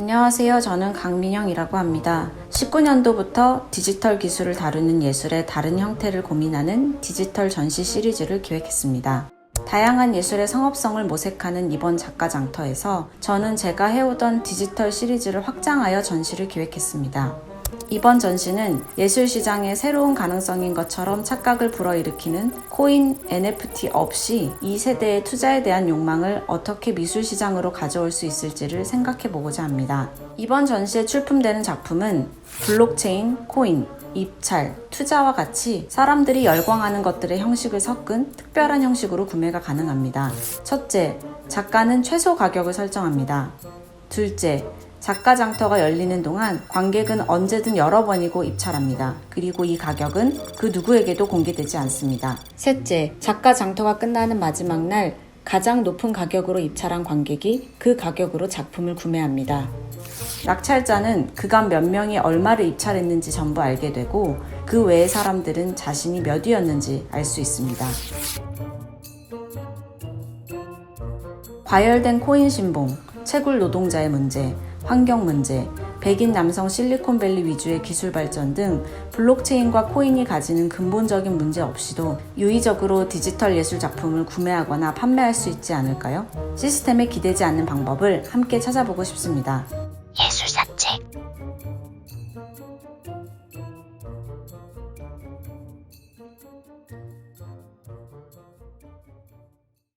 안녕하세요. 저는 강민영이라고 합니다. 19년도부터 디지털 기술을 다루는 예술의 다른 형태를 고민하는 디지털 전시 시리즈를 기획했습니다. 다양한 예술의 성업성을 모색하는 이번 작가 장터에서 저는 제가 해오던 디지털 시리즈를 확장하여 전시를 기획했습니다. 이번 전시는 예술 시장의 새로운 가능성인 것처럼 착각을 불어일으키는 코인, NFT 없이 이 세대의 투자에 대한 욕망을 어떻게 미술 시장으로 가져올 수 있을지를 생각해 보고자 합니다. 이번 전시에 출품되는 작품은 블록체인, 코인, 입찰, 투자와 같이 사람들이 열광하는 것들의 형식을 섞은 특별한 형식으로 구매가 가능합니다. 첫째, 작가는 최소 가격을 설정합니다. 둘째, 작가 장터가 열리는 동안 관객은 언제든 여러 번이고 입찰합니다. 그리고 이 가격은 그 누구에게도 공개되지 않습니다. 셋째, 작가 장터가 끝나는 마지막 날 가장 높은 가격으로 입찰한 관객이 그 가격으로 작품을 구매합니다. 낙찰자는 그간 몇 명이 얼마를 입찰했는지 전부 알게 되고 그 외의 사람들은 자신이 몇 위였는지 알 수 있습니다. 과열된 코인 신봉, 채굴 노동자의 문제, 환경 문제, 백인 남성 실리콘밸리 위주의 기술 발전 등 블록체인과 코인이 가지는 근본적인 문제 없이도 유의적으로 디지털 예술 작품을 구매하거나 판매할 수 있지 않을까요? 시스템에 기대지 않는 방법을 함께 찾아보고 싶습니다. 예술산책